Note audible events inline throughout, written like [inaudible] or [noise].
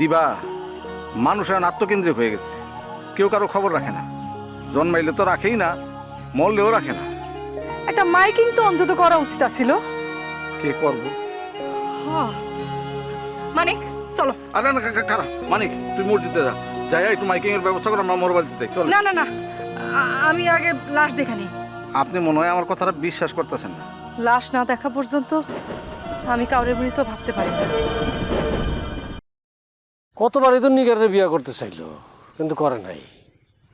দিবা মানুষ এখন আত্মকেন্দ্রিক হয়ে গেছে। কেউ কারও খবর রাখে না। জন্মাইলে তো রাখেই না মরলেও রাখে না। একটা মাইকিং তো অন্তত করা উচিত ছিল কে করব? মানে চলো। আরে না কারা মানিক তুই মসজিদে যা। যাই একটু মাইকিং এর ব্যবস্থা করো আমার বাড়িতে চল। না না না। আমি আগে লাশ দেখে নিই। আপনি মনে হয় আমার কথাটা বিশ্বাস করতেছেন না। লাশ না দেখা পর্যন্ত আমি কাউরে মৃত ভাবতে পারি না। কতবারই তো নিগারে বিয়ে করতে চাইলো কিন্তু করে নাই।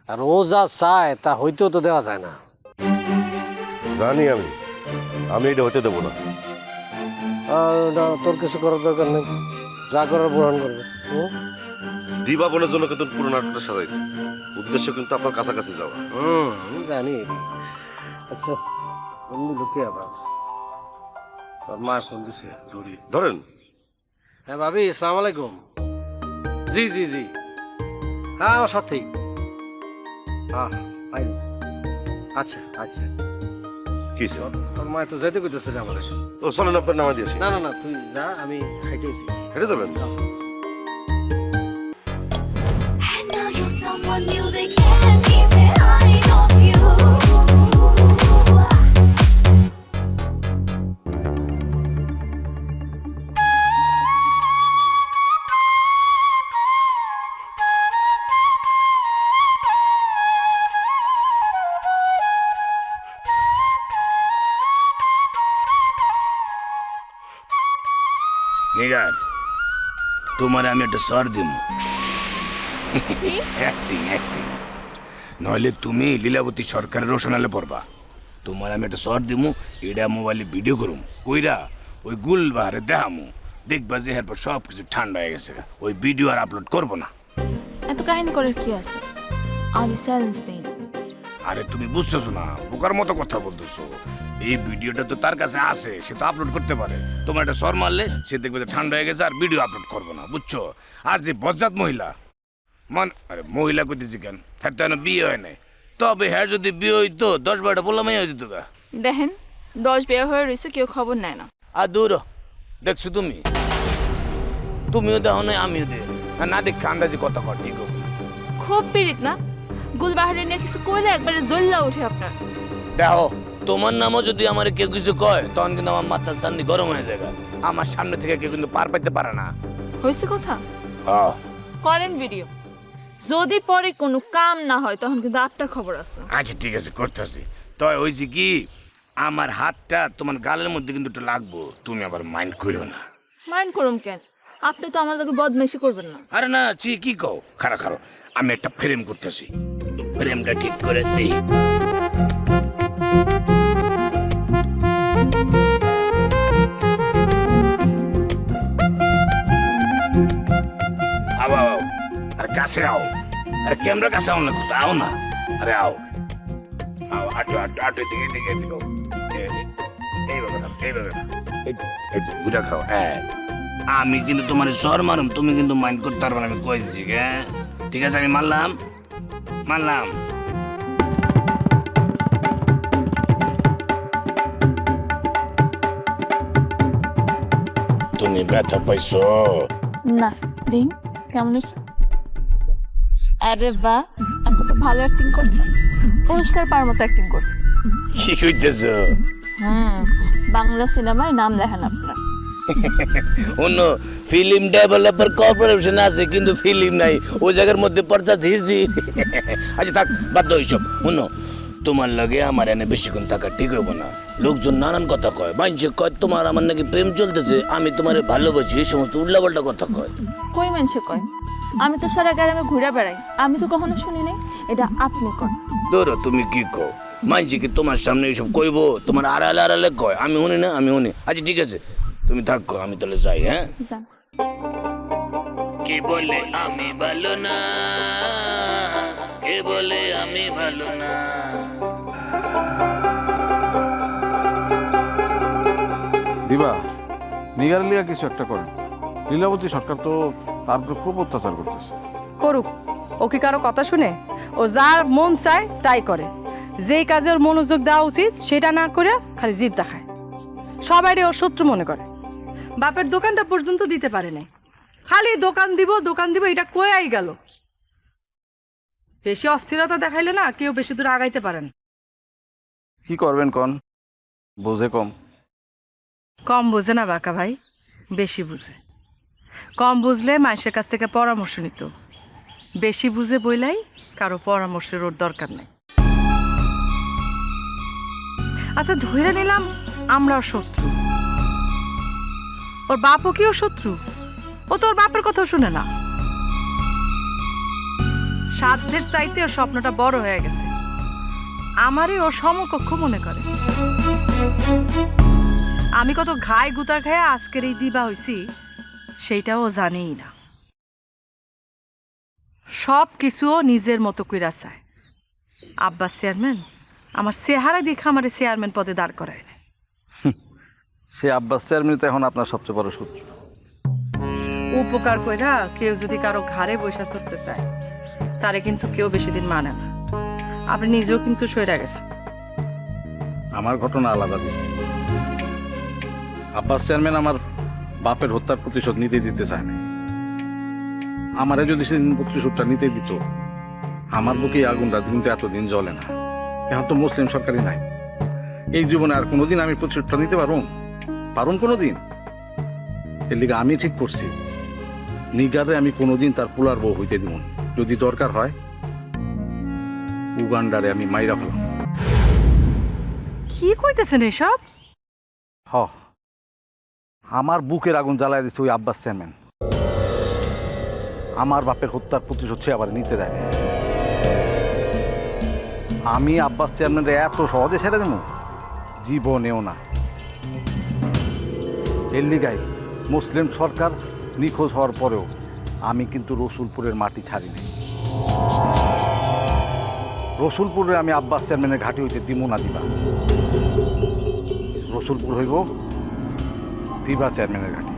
আর ও যা চায় তা হইতেও তো দেওয়া যায় না। জানি আমি। আমি এটা হতে দেবো না। আর তোর কিছু করার দরকার নেই। যা করার গ্রহণ করবে। হুম? দিবা বোনের জন্য কিন্তু পুরো নাটকটা সাজাইছে। উদ্দেশ্য কিন্তু আপনার কাছাকাছি যাওয়া। হুম আমি জানি। আচ্ছা বন্ধু আবার। তোর মা ফোন দিছে ধরি ধরেন। হ্যাঁ ভাবি আসসালামু আলাইকুম। জি জি জি। হ্যাঁ আমার সাথেই হ্যাঁ আচ্ছা আচ্ছা আচ্ছা। কি স্যার তোর মা তো যেতে কইতেছে রে আমার। ও চলেন আপনার নামা দিয়েছি না না না তুই যা আমি হাইটেছি হেঁটে যাবেন? And now you're someone new, they Nigar তোমার আমি একটা সর দিব অ্যাক্টিং অ্যাক্টিং নইলে তুমি লীলাবতী সরকারের রোশনালে পড়বা। তোমার আমি একটা সর দিমু এটা মোবাইলে ভিডিও করুম। কইরা ওই গুলবারে দেখামু। দেখবা যে এরপর সব কিছু ঠান্ডা হয়ে গেছে। ওই ভিডিও আর আপলোড করব না। এত কাহিনী করার কি আছে? আমি চ্যালেঞ্জ দিই আরে তুমি বুঝতেছো না বোকার মতো কথা বলতেছো। এই ভিডিওটা তো তার কাছে আছে সে তো আপলোড করতে পারে। তোমার একটা সর মারলে সে দেখবে যে ঠান্ডা হয়ে গেছে আর ভিডিও আপলোড করব না বুঝছ? আর যে বজ্জাত মহিলা মান আরে মহিলা কইতেছি কেন? হ্যাঁ তো বিয়ে হয় নাই। তবে হ্যাঁ যদি বিয়ে হইতো দশ বারোটা বললাম হয়ে যেত গা। দেখেন দশ বিয়ে হয়ে রয়েছে কেউ খবর নেয় না। আর দূর দেখছ তুমি? তুমিও দেখো না আমিও দেখি আর না দেখ আন্দাজি কথা কর ঠিক খুব পিরিত না? গুলবাহারে নিয়ে কিছু কইলে একবারে জল্লা উঠে আপনার। দেখো তোমার নামও যদি আমার কেউ কিছু কয় তখন কিন্তু আমার মাথার সামনে গরম হয়ে যায় আমার সামনে থেকে কেউ কিন্তু পার পাইতে পারে না। হয়েছে কথা? আহ, করেন ভিডিও যদি পরে কোনো কাম না হয় তখন কিন্তু আপনার খবর আছে। আচ্ছা ঠিক আছে করতেছি। তয় হয়েছে কি আমার হাতটা তোমার গালের মধ্যে কিন্তু একটু লাগবো। তুমি আবার মাইন্ড করো না। মাইন্ড করুম কেন? আপনি তো আমাদেরকে বদমাইশি করবেন না। আরে না চি কি কও? খারাপ খারাপ। আমি একটা ফ্রেম করতেছি। ফ্রেমটা ঠিক করে দিই। কাছে আও। আরে ক্যামেরা কাছে আও না আও না। আরে আও। আও, হাঁটো হাঁটো হাঁটো দিকে দিকে দিকে খাও। হ্যাঁ আমি কিন্তু তোমার জ্বর মারুম, তুমি কিন্তু মাইন্ড করতে পারবে না, আমি কই দিচ্ছি ঠিক আছে, আমি মারলাম? মারলাম। তুমি ব্যথা পাইছো? না দিন কেমন আরে বা। আপনি তো ভালো অ্যাক্টিং করছেন পুরস্কার পাওয়ার মতো অ্যাক্টিং করছেন কি কইতেছো হুম বাংলা সিনেমায় নাম লেখেন আপনার। অন্য ফিল্ম ডেভেলপার কর্পোরেশন আছে কিন্তু ফিল্ম নাই। ওই জায়গার মধ্যে পর্দা দিয়েছি। আচ্ছা থাক বাধ্য এইসব। অন্য তোমার লগে আমার এনে বেশিক্ষণ থাকা ঠিক হইব না। লোকজন নানান কথা কয়। বাইঞ্চে কয় তোমার আমার নাকি প্রেম চলতেছে। আমি তোমার ভালোবাসি। এই সমস্ত উল্লাপাল্টা কথা কয়। কই মানুষে কয়? আমি তো সারা গ্রামে ঘুরে বেড়াই। আমি তো কখনো শুনি নাই এটা আপনি কন ধরো তুমি কি কও? মানছি কি তোমার সামনে এইসব কইবো? তোমার আড়ালে আড়ালে কয়। আমি শুনি না আমি শুনি। আচ্ছা ঠিক আছে। তুমি থাকো আমি তাহলে যাই হ্যাঁ? যান কে বলে আমি ভালো না? কে বলে আমি ভালো না? দিবা নিগার লিয়া কিছু একটা করেন লীলাবতী সরকার তো তার উপর খুব অত্যাচার করতেছে। করুক ও কি কারও কথা শুনে? ও যার মন চায় তাই করে। যেই কাজে ওর মনোযোগ দেওয়া উচিত সেটা না করে খালি জিদ দেখায়। সবাই ওর শত্রু মনে করে। বাপের দোকানটা পর্যন্ত দিতে পারে নাই। খালি দোকান দিব দোকান দিব এটা কয়াই গেল? বেশি অস্থিরতা দেখাইলে না কেউ বেশি দূর আগাইতে পারেন কি করবেন কন? বোঝে কম। কম বোঝে না বাঁকা ভাই বেশি বুঝে। কম বুঝলে মানুষের কাছ থেকে পরামর্শ নিত। বেশি বুঝে বইলাই কারও পরামর্শের ওর দরকার নেই। আচ্ছা ধরে নিলাম আমরাও শত্রু। ওর বাপও কি ও শত্রু? ও তো ওর বাপের কথা শুনে না। সাধ্যের চাইতে ওর স্বপ্নটা বড় হয়ে গেছে। আমারই ও সমকক্ষ মনে করে। আমি কত ঘায় গুতা খেয়ে আজকের এই দিবা হইছি সেইটাও জানেই না। সব কিছুও নিজের মতো কইরা চায়। আব্বাস চেয়ারম্যান আমার চেহারা দেখে আমার চেয়ারম্যান পদে দাঁড় করায় না সে আব্বাস চেয়ারম্যান তো এখন আপনার সবচেয়ে বড় শত্রু। উপকার কইরা কেউ যদি কারও ঘাড়ে বৈশা চড়তে চায় তারে কিন্তু কেউ বেশি দিন মানে না। আপনি নিজেও কিন্তু সইরা গেছে আমার ঘটনা আলাদা আব্বাস চেয়ারম্যান আমার বাপের হত্যার প্রতিশোধ নিতে দিতে চায় না আমারে যদি সেদিন প্রতিশোধটা নিতে দিত আমার বুকে আগুনটা কিন্তু এতদিন জ্বলে না। এখন তো মুসলিম সরকারই নাই। এই জীবনে আর কোনোদিন আমি প্রতিশোধটা নিতে পারুন পারুন কোনোদিন? এর লিগে আমি ঠিক করছি। নিগারে আমি কোনোদিন তার পোলার বউ হইতে দিব যদি দরকার হয় উগান্ডারে আমি মাইরা ফেলাম। কি কইতেছেন এসব? হ। আমার বুকের আগুন জ্বালায় দিচ্ছে ওই আব্বাস চেয়ারম্যান। আমার বাপের হত্যার প্রতিশোধ সে আবার নিতে দেয়। আমি আব্বাস চেয়ারম্যানরে এত সহজে ছেড়ে দেবো? জীবনেও না। এর লিগাই মুসলিম সরকার নিখোঁজ হওয়ার পরেও আমি কিন্তু রসুলপুরের মাটি ছাড়িনি। রসুলপুরে আমি আব্বাস চেয়ারম্যানের ঘাঁটি হইতে দিমু না দিবা রসুলপুর হইব দিবা চেয়ারম্যানের ঘাটি।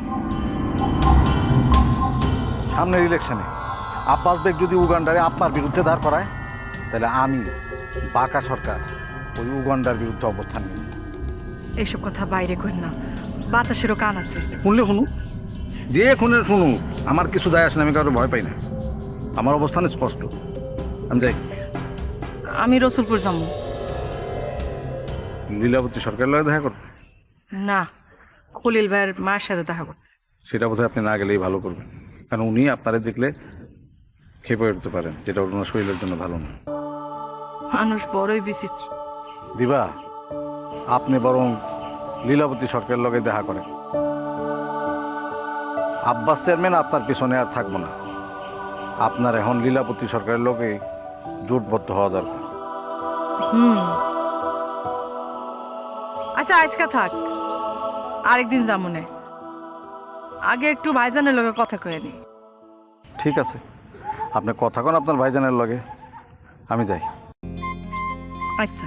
সামনের ইলেকশনে আব্বাস বেগ যদি উগান্ডারে আপনার বিরুদ্ধে দাঁড় করায় তাহলে আমি বাঁকা সরকার ওই উগান্ডার বিরুদ্ধে অবস্থান নিই এইসব কথা বাইরে করেন না। বাতাসেরও কান আছে। শুনলে শুনু যে শুনে শুনু আমার কিছু দায় আসে না আমি কারও ভয় পাই না। আমার অবস্থান স্পষ্ট। আমি যাই। আমি রসুলপুর যাব। লীলাবতী সরকারের লগে দেখা করবে না। খলিল ভাইয়ের মায়ের সাথে দেখা করতে। সেটা বোধহয় আপনি না গেলেই ভালো করবেন। কারণ উনি আপনারা দেখলে খেপে উঠতে পারেন যেটা ওনার শরীরের জন্য ভালো না। মানুষ বড়ই বিচিত্র। দিবা আপনি বরং লীলাবতী সরকারের লগে দেখা করেন। আব্বাস চেয়ারম্যান আপনার পিছনে আর থাকব না। আপনার এখন লীলাপতি সরকারের লোকে জোটবদ্ধ হওয়া দরকার। হুম। আচ্ছা আজকা থাক। আরেকদিন যামুনে আগে একটু ভাইজানের লগে কথা কয়ে নি। ঠিক আছে। আপনি কথা কন আপনার ভাইজানের লগে। আমি যাই। আচ্ছা।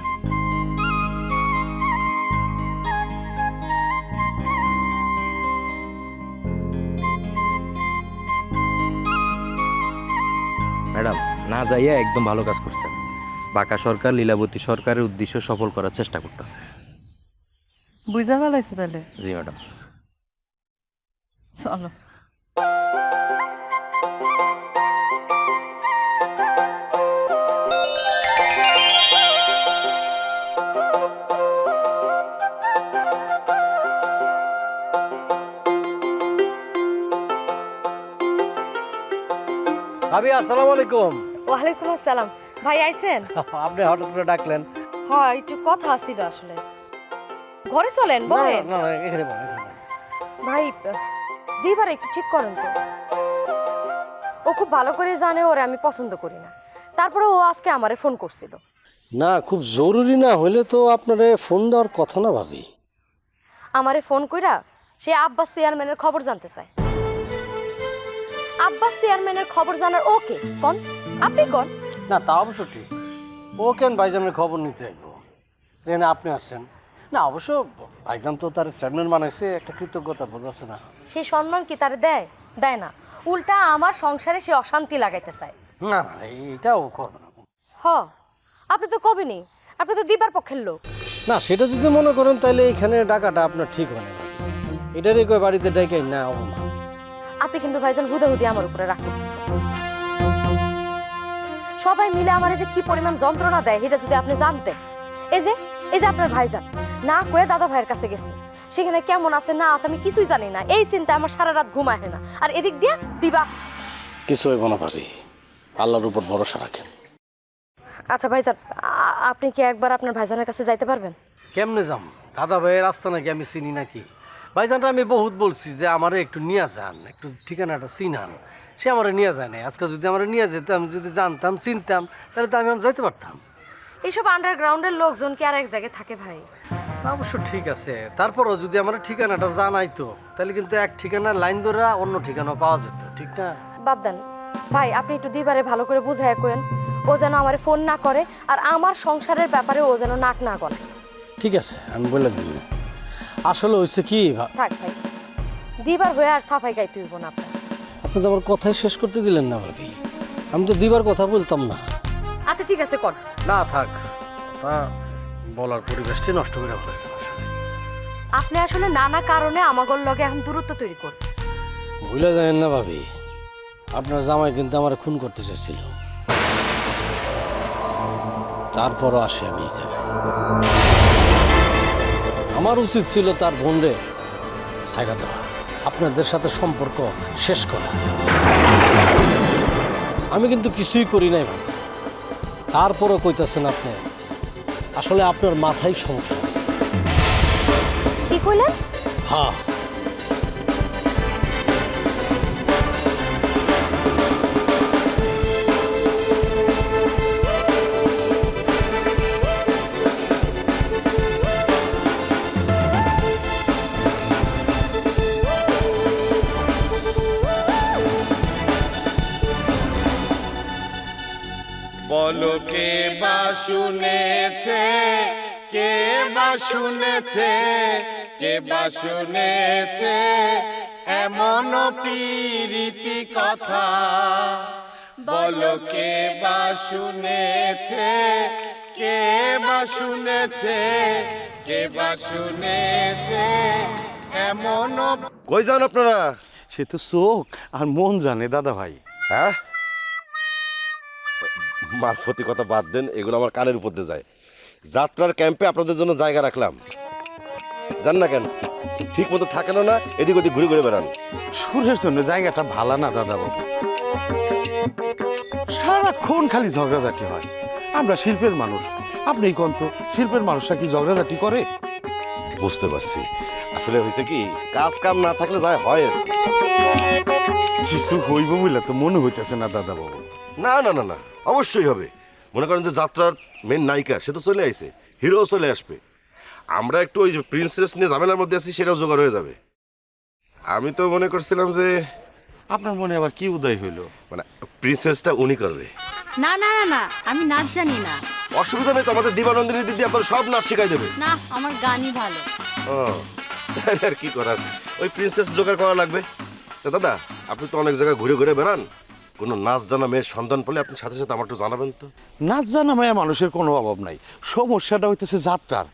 ম্যাডাম না যাইয়া একদম ভালো কাজ করছেন। বাঁকা সরকার লীলাবতী সরকারের উদ্দেশ্য সফল করার চেষ্টা করতেছে। বুঝা ফেলাইছে তাহলে জি ম্যাডাম। চলো। ভাবি আসসালামু আলাইকুম। ওয়ালাইকুম আসসালাম। ভাই আইছেন? [laughs] আপনি হঠাৎ করে ডাকলেন। হ্যাঁ একটু কথা আছিল আসলে। ঘরে চলেন না বলেন। না না, এখানে বল, ভাই দিবার একটু ঠিক করেন তো। ও খুব ভালো করে জানে ওরে আমি পছন্দ করি না। তারপরে ও আজকে আমারে ফোন করছিল। না খুব জরুরি না হলে তো আপনারে ফোন দেওয়ার কথা না ভাবি। আমারে ফোন কইরা সে আব্বাস চেয়ারম্যানের খবর জানতে চায়। আব্বাস চেয়ারম্যানের খবর জানার ওকে কোন? আপনি কোন? না তা অবশ্য ঠিক। ও কেন ভাইজানের খবর নিতে আসব আপনি আসছেন না অবশ্য ভাইজান তো তার চেয়ারম্যান বানাইছে একটা কৃতজ্ঞতা বোধ আছে না। সেই সম্মান কি তারে দেয়? দেয় না। উল্টা আমার সংসারে সে অশান্তি লাগাইতে চায়। না না এইটাও করবে না। হ আপনি তো কবিনি আপনি তো দিবার পক্ষের লোক। না সেটা যদি মনে করেন তাহলে এখানে ডাকাটা আপনার ঠিক হয় না। এটারই কয় বাড়িতে ডাকাই না অবমান আপনি কিন্তু ভাইজান হুদে হুদে আমার উপরে রাগ করতেছেন। সবাই মিলে আমার যে কি পরিমাণ যন্ত্রণা দেয় এটা যদি আপনি জানতেন। এই যে এই যে আপনার ভাইজান না কয়ে দাদা ভাইয়ের কাছে গেছে। সেখানে কেমন আছে না আছে আমি কিছুই জানি না। এই চিন্তা আমার সারা রাত ঘুম আসে না। আর এদিক দিয়ে দিবা। কিছু হইব না ভাবি। আল্লাহর উপর ভরসা রাখেন। আচ্ছা ভাইজান আ- আপনি কি একবার আপনার ভাইজানের কাছে যাইতে পারবেন? কেমনে যাম? দাদা ভাইয়ের রাস্তা নাকি আমি চিনি নাকি? ভাইজানটা আমি বহুত বলছি যে আমারে একটু নিয়ে যান একটু ঠিকানাটা চিনান। সে আমারে নিয়ে যায় না আজকে যদি আমার নিয়ে যেত আমি যদি জানতাম চিনতাম তাহলে তো আমি যাইতে পারতাম। এইসব আন্ডারগ্রাউন্ডের লোকজন কি আর এক জায়গায় থাকে ভাই? তা অবশ্য ঠিক আছে। তারপরও যদি আমার ঠিকানাটা জানাই তো তাহলে কিন্তু এক ঠিকানা লাইন ধরে অন্য ঠিকানা পাওয়া যেত ঠিক না? বাদ দেন। ভাই আপনি একটু দিবারে ভালো করে বুঝায় কোয়েন ও যেন আমার ফোন না করে আর আমার সংসারের ব্যাপারে ও যেন নাক না করে ঠিক আছে আমি বলে দিন আসলে হয়েছে কি ভা- থাক ভাই দিবার হয়ে আর সাফাই গাইতে হইব না আপনার। আপনি তো আমার কথাই শেষ করতে দিলেন না ভাবি। আমি তো দিবার কথা বলতাম না। আচ্ছা ঠিক আছে কর। না থাক। তা বলার পরিবেশটি নষ্ট করে ফেলেছে আপনি আসলে নানা কারণে আমাগর লগে এখন দূরত্ব তৈরি করুন ভুলে যাবেন না ভাবি। আপনার জামাই কিন্তু আমার খুন করতে চাইছিল। তারপরও আসি আমি এই জায়গায়। আমার উচিত ছিল তার বোনরে সাইডা দেওয়া। আপনাদের সাথে সম্পর্ক শেষ করা। আমি কিন্তু কিছুই করি নাই ভাবি। তারপরও কইতাছেন আপনি আসলে আপনার মাথায় সমস্যা আছে। কি কইলেন? হ্যাঁ। শুনেছে কে বা শুনেছে এমন পীরিতি কথা। বলো কে বা শুনেছে কে বা শুনেছে কে বা শুনেছে এমন কই যান আপনারা? সে তো চোখ আর মন জানে দাদা ভাই। হ্যাঁ? মারফতি কথা বাদ দেন এগুলো আমার কানের উপর দিয়ে যায়। যাত্রার ক্যাম্পে আপনাদের জন্য জায়গা রাখলাম। জান না কেন? ঠিক মতো থাকেনও না এদিক ওদিক ঘুরে ঘুরে বেড়ান। সুরের জন্য জায়গাটা ভালো না দাদা বাবু সারাক্ষণ খালি ঝগড়াঝাটি হয়। আমরা শিল্পের মানুষ। আপনি কোন তো শিল্পের মানুষরা কি ঝগড়াঝাটি করে? বুঝতে পারছি। আসলে হয়েছে কি কাজ কাম না থাকলে যায় হয়। কিছু হইব বলে তো মনে হইতেছে না দাদা বাবু না না না না অবশ্যই হবে। মনে করেন যে যাত্রার মেন নায়িকা সে তো চলে আইছে হিরো চলে আসবে। আমরা একটু ওই যে প্রিন্সেস নিয়ে ঝামেলার মধ্যে আছি সেটাও জোগাড় হয়ে যাবে। আমি তো মনে করছিলাম যে আপনার মনে আবার কি উদয় হইল? মানে প্রিন্সেসটা উনি করবে। না না না না আমি নাচ জানি না। অসুবিধা নেই তো আমাদের দিবানন্দিনী দিদি আপনার সব নাচ শিখাই দেবে। না আমার গানই ভালো। ও আর কি করার? ওই প্রিন্সেস জোগাড় করা লাগবে। তা দাদা আপনি তো অনেক জায়গায় ঘুরে ঘুরে বেড়ান। কোনো নাচ জানা মেয়ের সন্ধান পেলে আপনি সাথে সাথে আমার একটু জানাবেন তো? নাচ জানা মায়া মানুষের কোনো অভাব নাই। সমস্যাটা হইতেছে যাত্রার।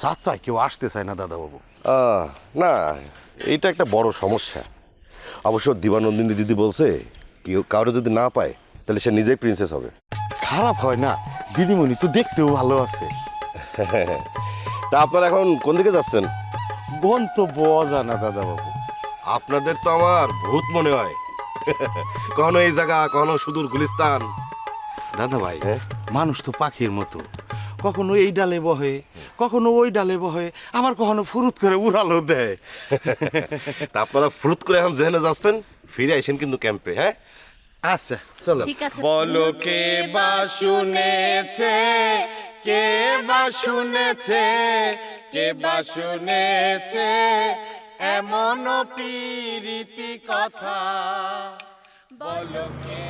যাত্রায় কেউ আসতে চায় না দাদা বাবু আহ, না এইটা একটা বড় সমস্যা। অবশ্য দিবানন্দিনী দিদি বলছে কেউ কারও যদি না পায় তাহলে সে নিজেই প্রিন্সেস হবে। খারাপ হয় না। দিদিমণি তো দেখতেও ভালো আছে। [laughs] তা আপনারা এখন কোন দিকে যাচ্ছেন? বোন তো বোয়া যায় না দাদা বাবু আপনাদের তো আমার ভূত মনে হয়। কখনো এই জায়গা কখনো সুদূর গুলিস্তান। দাদা ভাই হ্যাঁ? মানুষ তো পাখির মতো। কখনো এই ডালে বহে কখনো ওই ডালে বহে আবার কখনো ফুরুত করে উড়ালো দেয়। তা আপনারা ফুরুত করে এখন জেনে যাচ্ছেন ফিরে আইসেন কিন্তু ক্যাম্পে হ্যাঁ? আচ্ছা চলো। বলো কে বা শুনেছে কে বা শুনেছে কে বা শুনেছে এমন পীরিতি কথা। বলো কে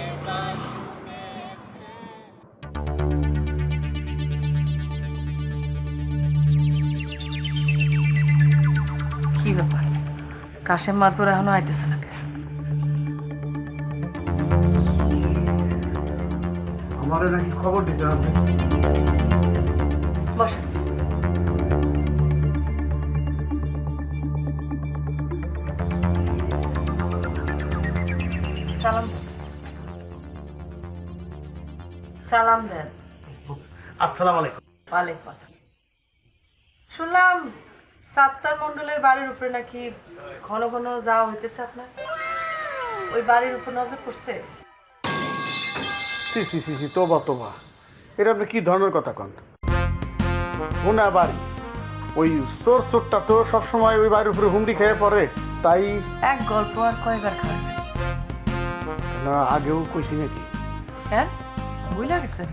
কি ব্যাপার? কাশেম মাতবর এখনও আইতেছে না কেন? আমারে নাকি খবর দিতে হবে। বসেন সালাম দেন। আসসালামু আলাইকুম। ওয়ালাইকুম আসসালাম। শুনলাম সাত্তার মণ্ডলের বাড়ির উপরে নাকি ঘন ঘন যাওয়া হইতেছে আপনার? ওই বাড়ির উপর নজর পড়ছে? সি সি সি সি তোবা তোবা। এটা আপনি কি ধরনের কথা কন? গুনা বাড়ি। ওই চোর চোরটা তো সবসময় ওই বাড়ির উপরে হুমড়ি খেয়ে পড়ে তাই এক গল্প আর কয়বার খাবেন না, আগেও কইছি নাকি? কেন বুঝলা গেছেন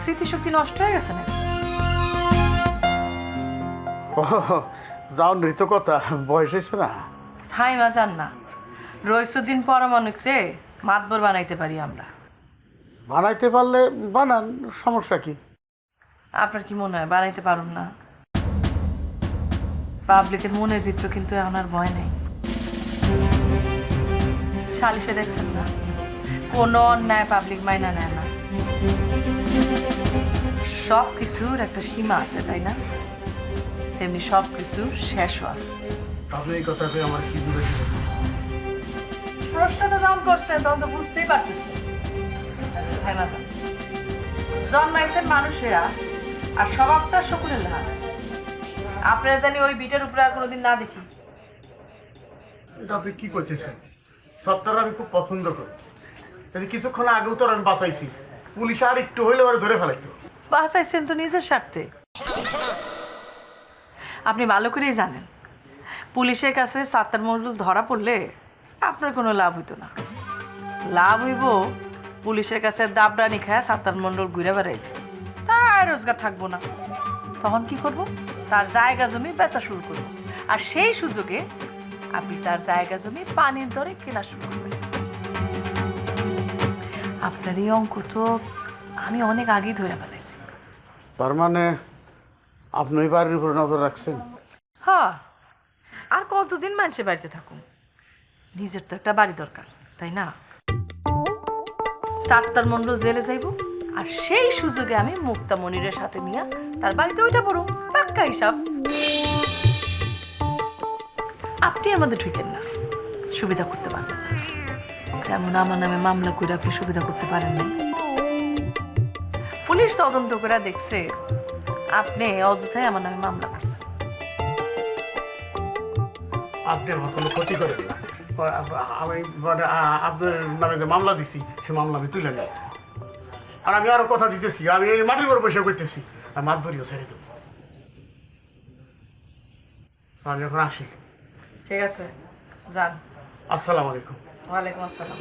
স্মৃতিশক্তি নষ্ট হয়ে গেছে নাকি? ও যাও নৃত্য কথা বয়স হয়েছে না? থাই মাজান না রইসুদ্দিন পরমাণুক মাতবর বানাইতে পারি আমরা। বানাইতে পারলে বানান সমস্যা কি? আপনার কি মনে হয় বানাইতে পারুন না? পাবলিকের মনের ভিতর কিন্তু এখন আর ভয় নেই। সালিশে দেখছেন না? কোনো অন্যায় পাবলিক মাইনা নেয় না। সব কিছুর একটা সীমা আছে তাই না? তেমনি সব কিছুর শেষও আছে। আপনি এই কথাতে আমার কি দূরে প্রশ্নটা যখন করছেন তখন তো বুঝতেই পারতেছেন ভাই মাজান জন্মাইছেন মানুষ আর স্বভাবটা শকুনের লাল আপনারা জানি ওই বিটের উপরে আর কোনোদিন না দেখি। এটা আপনি কি করতেছেন সত্তর আমি খুব পছন্দ করি। কিছুক্ষণ আগেও তো আমি বাঁচাইছি। পুলিশ আর একটু হইলে ওরা ধরে ফেলাইতো। বাসাইছেন তো নিজের স্বার্থে। আপনি ভালো করেই জানেন, পুলিশের কাছে সাত্তার মজুল ধরা পড়লে আপনার কোনো লাভ হইতো না। লাভ হইব পুলিশের কাছে দাবরানি খায় সাত্তার মণ্ডল ঘুরে বেড়াইলে। তার রোজগার থাকব না। তখন কি করব? তার জায়গা জমি বেচা শুরু করব। আর সেই সুযোগে আপনি তার জায়গা জমি পানির দরে কেনা শুরু করবেন। আপনার এই অঙ্ক তো আমি অনেক আগেই ধরে ফেলাইছি তার মানে আপনি বাড়ির উপরে নজর রাখছেন? হ্যাঁ আর কতদিন মানুষের বাড়িতে থাকুন নিজের তো একটা বাড়ি দরকার তাই না? সাত্তার মণ্ডল জেলে যাইব আর সেই সুযোগে আমি মুক্তা মনিরের সাথে নিয়ে তার বাড়িতে ওইটা পড়ো পাক্কা হিসাব। আপনি আমাদের ঢুকেন না সুবিধা করতে পারবেন না যেমন আমার নামে মামলা করে আপনি সুবিধা করতে পারেন পুলিশ তদন্ত করে দেখছে আপনি অযথায় আমার নামে মামলা করছেন। আপনি আমার কোনো ক্ষতি করেন না আমি মানে আপনার নামে যে মামলা দিছি সে মামলা আমি তুলে নেব। আর আমি আরও কথা দিতেছি আমি এই মাটির উপর বসে করতেছি আর মাত ধরিও ছেড়ে দেবো। আমি এখন আসি। ঠিক আছে যান। আসসালামু আলাইকুম। ওয়ালাইকুম আসসালাম।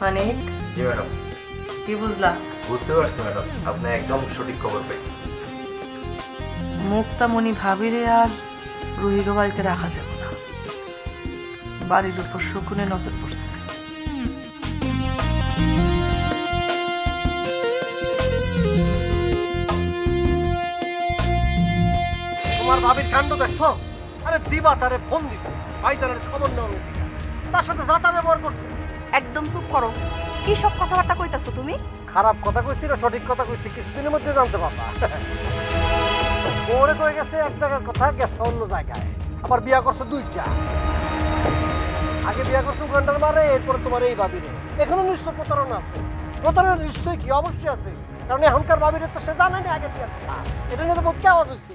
মানিক জি ম্যাডাম। কি বুঝলা? বুঝতে পারছি ম্যাডাম আপনি একদম সঠিক খবর পাইছেন। মুক্তামণি ভাবিরে আর রুহিগো বাড়িতে রাখা যাবে না। বাড়ির উপর শকুনে নজর পড়ছে। ভাবির কাণ্ড দেখছ? আরে দিবা তারে ফোন দিছে ভাইজানের খবর নেওয়া তার সাথে যাতা ব্যবহার করছে। একদম চুপ করো। কি সব কথাবার্তা কইতাছো তুমি? খারাপ কথা কইছি না সঠিক কথা কইছি কিছুদিনের মধ্যে জানতে পারবা। ওরে কয়ে গেছে এক জায়গার কথা গেছে অন্য জায়গায়। আবার বিয়া করছে দুইটা। আগে বিয়া করছে উগান্ডার মারে এরপর তোমার এই ভাবিরে। এখনও নিশ্চয় প্রতারণা আছে। প্রতারণা নিশ্চয়ই কি? অবশ্যই আছে। কারণ এখনকার ভাবিরে তো সে জানে না আগে বিয়ার কথা এটা নিয়ে তো বহুত কে আওয়াজ হচ্ছে